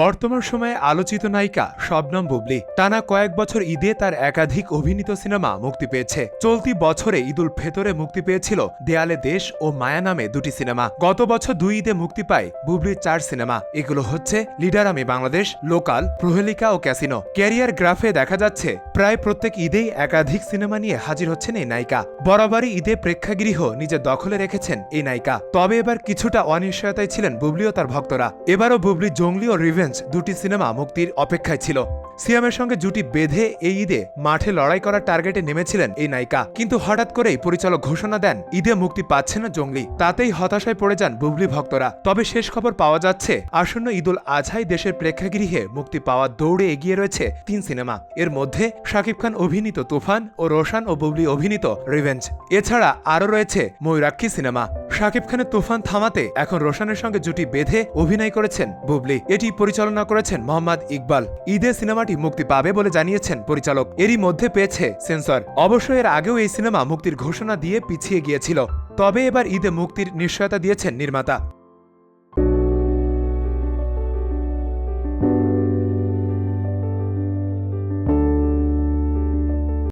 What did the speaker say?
বর্তমান সময়ে আলোচিত নায়িকা শবনম বুবলি টানা কয়েক বছর ঈদে তার একাধিক অভিনীত সিনেমা মুক্তি পেয়েছে। চলতি বছরে ঈদুল ফেতরে মুক্তি পেয়েছিল দেয়ালে দেশ ও মায়া নামে দুটি সিনেমা। গত বছর দুই ঈদে মুক্তি পায় বুবলির চার সিনেমা। এগুলো হচ্ছে লিডার আমি বাংলাদেশ, লোকাল, প্রহেলিকা ও ক্যাসিনো। ক্যারিয়ার গ্রাফে দেখা যাচ্ছে প্রায় প্রত্যেক ঈদেই একাধিক সিনেমা নিয়ে হাজির হচ্ছেন এই নায়িকা। বরাবরই ঈদে প্রেক্ষাগৃহ নিজের দখলে রেখেছেন এই নায়িকা। তবে এবার কিছুটা অনিশ্চয়তায় ছিলেন বুবলি ও তার ভক্তরা। এবারও বুবলি জঙ্গলি ও রিভেঞ্জ দুটি সিনেমা মুক্তির অপেক্ষায় ছিল। সিয়ামের সঙ্গে জুটি বেঁধে এই ঈদে মাঠে লড়াই করার টার্গেটে নেমেছিলেন এই নায়িকা। কিন্তু হঠাৎ করেই পরিচালক ঘোষণা দেন, ঈদে মুক্তি পাচ্ছে না জঙ্গলি। তাতেই হতাশায় পড়ে যান বুবলি ভক্তরা। তবে শেষ খবর পাওয়া যাচ্ছে, আসন্ন ঈদুল আজহাই দেশের প্রেক্ষাগৃহে মুক্তি পাওয়ার দৌড়ে এগিয়ে রয়েছে তিন সিনেমা। এর মধ্যে শাকিব খান অভিনীত তুফান ও রোশান ও বুবলি অভিনীত রিভেঞ্জ। এছাড়া আরও রয়েছে ময়ূরাক্ষী সিনেমা। শাকিব খানের তুফান থামাতে এখন রোশানের সঙ্গে জুটি বেঁধে অভিনয় করেছেন বুবলি। এটি পরিচালনা করেছেন মোহাম্মদ ইকবাল। ঈদে সিনেমাটি মুক্তি পাবে বলে জানিয়েছেন পরিচালক। এরই মধ্যে পেয়েছে সেন্সর। অবশ্য এর আগেও এই সিনেমা মুক্তির ঘোষণা দিয়ে পিছিয়ে গিয়েছিল। তবে এবার ঈদে মুক্তির নিশ্চয়তা দিয়েছেন নির্মাতা।